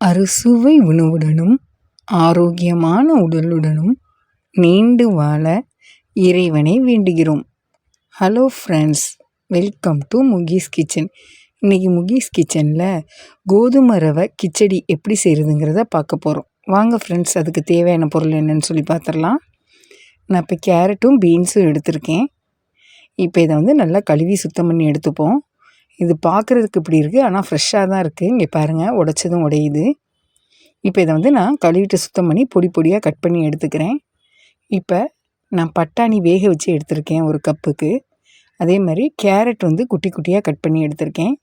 அறுசுவை உணவுடனும் ஆரோக்கியமான உடலுடனும் நீண்டு வாழ இறைவனை வேண்டுகிறோம். Hello friends welcome to Mukees kitchen இன்றைக்கி முகீஸ் கிச்சனில் கோதுமை ரவை கிச்சடி எப்படி செய்கிறதுங்கிறத பார்க்க போகிறோம் வாங்க ஃப்ரெண்ட்ஸ் அதுக்கு தேவையான பொருள் என்னன்னு சொல்லி பார்த்துடலாம். நான் இப்போ கேரட்டும் பீன்ஸும் எடுத்திருக்கேன். இப்போ இதை வந்து நல்லா கழுவி சுத்தம் பண்ணி எடுத்துப்போம். இது பார்க்குறதுக்கு இப்படி இருக்குது ஆனால் ஃப்ரெஷ்ஷாக தான் இருக்குது இங்கே பாருங்கள் உடச்சதும் உடையுது. இப்போ இதை வந்து நான் கழுவிட்டு சுத்தம் பண்ணி பொடி பொடியாக கட் பண்ணி எடுத்துக்கிறேன். இப்போ நான் பட்டாணி வேக வச்சு எடுத்திருக்கேன் ஒரு கப்புக்கு. அதே மாதிரி கேரட் வந்து குட்டி குட்டியாக கட் பண்ணி எடுத்திருக்கேன்.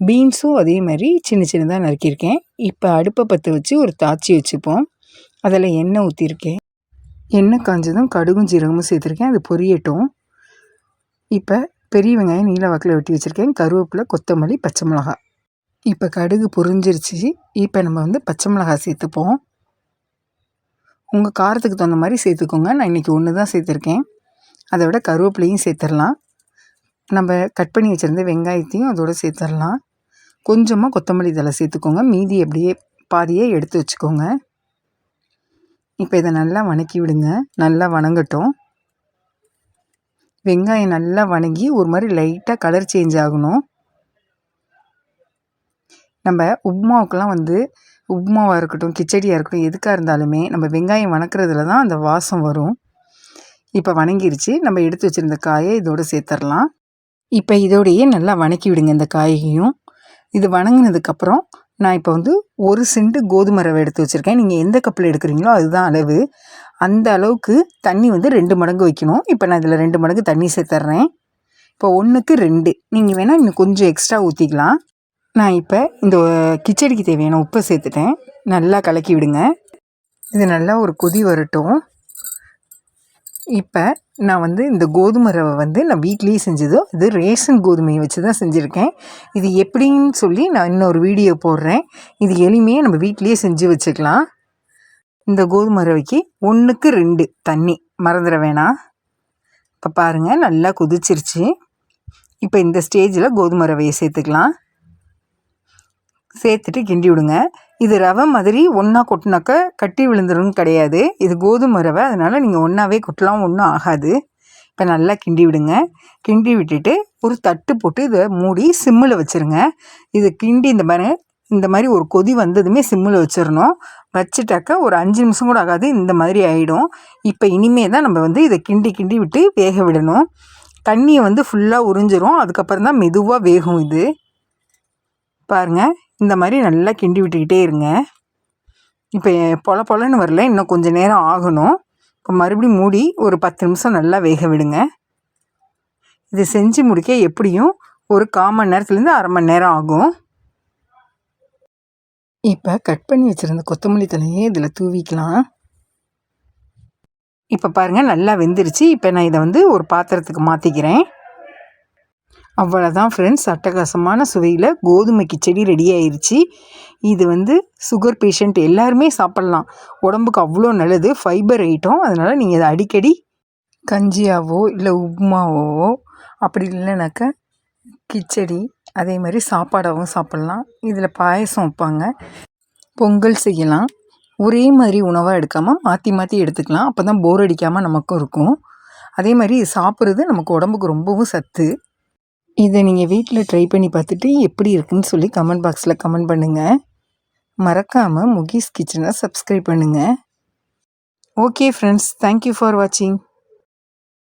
பீன்ஸும் அதே மாதிரி சின்ன சின்னதாக நறுக்கியிருக்கேன். இப்போ அடுப்பை பற்ற வச்சு ஒரு தாச்சி வச்சுப்போம். அதில் எண்ணெய் ஊற்றிருக்கேன் எண்ணெய் காஞ்சதும் கடுகும் ஜீரகமும் சேர்த்துருக்கேன். அது பொரியட்டும். இப்போ பெரிய வெங்காயம் நீல வாக்கில் வெட்டி வச்சுருக்கேன். கருவேப்பிலை கொத்தமல்லி பச்சை மிளகா இப்போ கடுகு பொரிஞ்சிருச்சு. இப்போ நம்ம வந்து பச்சை மிளகா சேர்த்துப்போம். உங்கள் காரத்துக்கு தகுந்த மாதிரி சேர்த்துக்கோங்க. நான் இன்றைக்கி ஒன்று தான் சேர்த்துருக்கேன். அதை விட கருவேப்பிலையும் சேர்த்துடலாம் நம்ம கட் பண்ணி வச்சுருந்த வெங்காயத்தையும் அதோடு சேர்த்துடலாம் கொஞ்சமாக கொத்தமல்லி தலை சேர்த்துக்கோங்க. மீதி அப்படியே பாதியே எடுத்து வச்சுக்கோங்க. இப்போ இதை நல்லா வணக்கி விடுங்க நல்லா வணங்கட்டும். வெங்காயம் நல்லா வணங்கி ஒரு மாதிரி லைட்டாக கலர் சேஞ்ச் ஆகணும். நம்ம உப்மாவுக்கெல்லாம் வந்து உப்மாவாக இருக்கட்டும் கிச்சடியாக இருக்கட்டும் எதுக்காக இருந்தாலுமே நம்ம வெங்காயம் வணக்கிறதுல தான் அந்த வாசம் வரும். இப்போ வணங்கிருச்சு. நம்ம எடுத்து வச்சுருந்த காயை இதோடு சேர்த்துடலாம் இப்போ இதோடையே நல்லா வணக்கி விடுங்க இந்த காயையும். இது வணங்கினதுக்கப்புறம் நான் இப்போ வந்து ஒரு செண்டு கோதுமை ரவை எடுத்து வச்சுருக்கேன். நீங்கள் எந்த கப்பில் எடுக்கிறீங்களோ அதுதான் அளவு. அந்த அளவுக்கு தண்ணி வந்து ரெண்டு மடங்கு வைக்கணும். இப்போ நான் இதில் ரெண்டு மடங்கு தண்ணி சேர்த்துட்றேன் இப்போ ஒன்றுக்கு ரெண்டு. நீங்கள் வேணால் இன்னும் கொஞ்சம் எக்ஸ்ட்ரா ஊற்றிக்கலாம் நான் இப்போ இந்த கிச்சடிக்கு தேவையான உப்பை சேர்த்துட்டேன். நல்லா கலக்கி விடுங்க. இது நல்லா ஒரு கொதி வரட்டும். இப்போ நான் வந்து இந்த கோதுமை ரவை வந்து நான் வீட்லேயே செஞ்சதோ இது ரேஷன் கோதுமையை வச்சு தான் செஞ்சுருக்கேன். இது எப்படின்னு சொல்லி நான் இன்னொரு வீடியோ போடுறேன். இது எளிமையாக நம்ம வீட்லேயே செஞ்சு வச்சுக்கலாம். இந்த கோதுமை ரவைக்கு ஒன்றுக்கு ரெண்டு தண்ணி. மறந்துட வேணாம் இப்போ பாருங்கள் நல்லா கொதிச்சிருச்சு. இப்போ இந்த ஸ்டேஜில் கோதுமை ரவையை சேர்த்துக்கலாம். சேர்த்துட்டு கிண்டி விடுங்க. இது ரவை மாதிரி ஒன்றா கொட்டினாக்க கட்டி விழுந்துடும் கிடையாது. இது கோதுமை ரவை அதனால் நீங்கள் ஒன்றாவே கொட்டலாம் ஒன்றும் ஆகாது. இப்போ நல்லா கிண்டி விடுங்க. கிண்டி விட்டுட்டு ஒரு தட்டு போட்டு இதை மூடி சிம்மில் வச்சுருங்க. இது கிண்டி இந்த மாதிரி இந்த மாதிரி ஒரு கொதி வந்ததுமே சிம்மில் வச்சிடணும். வச்சுட்டாக்கா ஒரு அஞ்சு நிமிஷம் கூட ஆகாது இந்த மாதிரி ஆகிடும் இப்போ இனிமே தான் நம்ம வந்து இதை கிண்டி கிண்டி விட்டு வேக விடணும். தண்ணியை வந்து ஃபுல்லாக உறிஞ்சிரும். அதுக்கப்புறம் தான் மெதுவாக வேகும் இது. பாருங்கள் இந்த மாதிரி நல்லா கிண்டி விட்டுக்கிட்டே இருங்க. இப்போ பொல பொலன்னு வரல இன்னும் கொஞ்சம் நேரம் ஆகணும். இப்போ மறுபடியும் மூடி ஒரு பத்து நிமிஷம் நல்லா வேக விடுங்க. இது செஞ்சு முடிக்க எப்படியும் ஒரு கால் மணி நேரத்துலேருந்து அரை மணி நேரம் ஆகும். இப்போ கட் பண்ணி வச்சுருந்த கொத்தமல்லி தலையே இதில் தூவிக்கலாம். இப்போ பாருங்கள் நல்லா வெந்துருச்சு. இப்போ நான் இதை வந்து ஒரு பாத்திரத்துக்கு மாற்றிக்கிறேன் அவ்வளோதான் ஃப்ரெண்ட்ஸ் அட்டகாசமான சுவையில் கோதுமை கிச்சடி ரெடி ஆயிடுச்சு இது வந்து சுகர் பேஷண்ட் எல்லாருமே சாப்பிட்லாம். உடம்புக்கு அவ்வளோ நல்லது. ஃபைபர் ஐட்டம் அதனால் நீங்கள் இதை அடிக்கடி கஞ்சியாவோ இல்லை உப்மாவோ அப்படி இல்லைனாக்கா கிச்சடி அதே மாதிரி சாப்பாடாகவும் சாப்பிட்லாம். இதில் பாயசம் வைப்பாங்க. பொங்கல் செய்யலாம். ஒரே மாதிரி உணவாக எடுக்காமல் மாற்றி மாற்றி எடுத்துக்கலாம். அப்போ தான் போர் அடிக்காமல் நமக்கும் இருக்கும். அதே மாதிரி சாப்பிட்றது நமக்கு உடம்புக்கு ரொம்பவும் சத்து. இதை நீங்கள் வீட்டில் ட்ரை பண்ணி பார்த்துட்டு எப்படி இருக்குன்னு சொல்லி கமெண்ட் பாக்ஸில் கமெண்ட் பண்ணுங்கள் மறக்காமல் முகீஸ் கிச்சனை சப்ஸ்கிரைப் பண்ணுங்கள் ஓகே ஃப்ரெண்ட்ஸ் தேங்க்யூ ஃபார் வாட்சிங்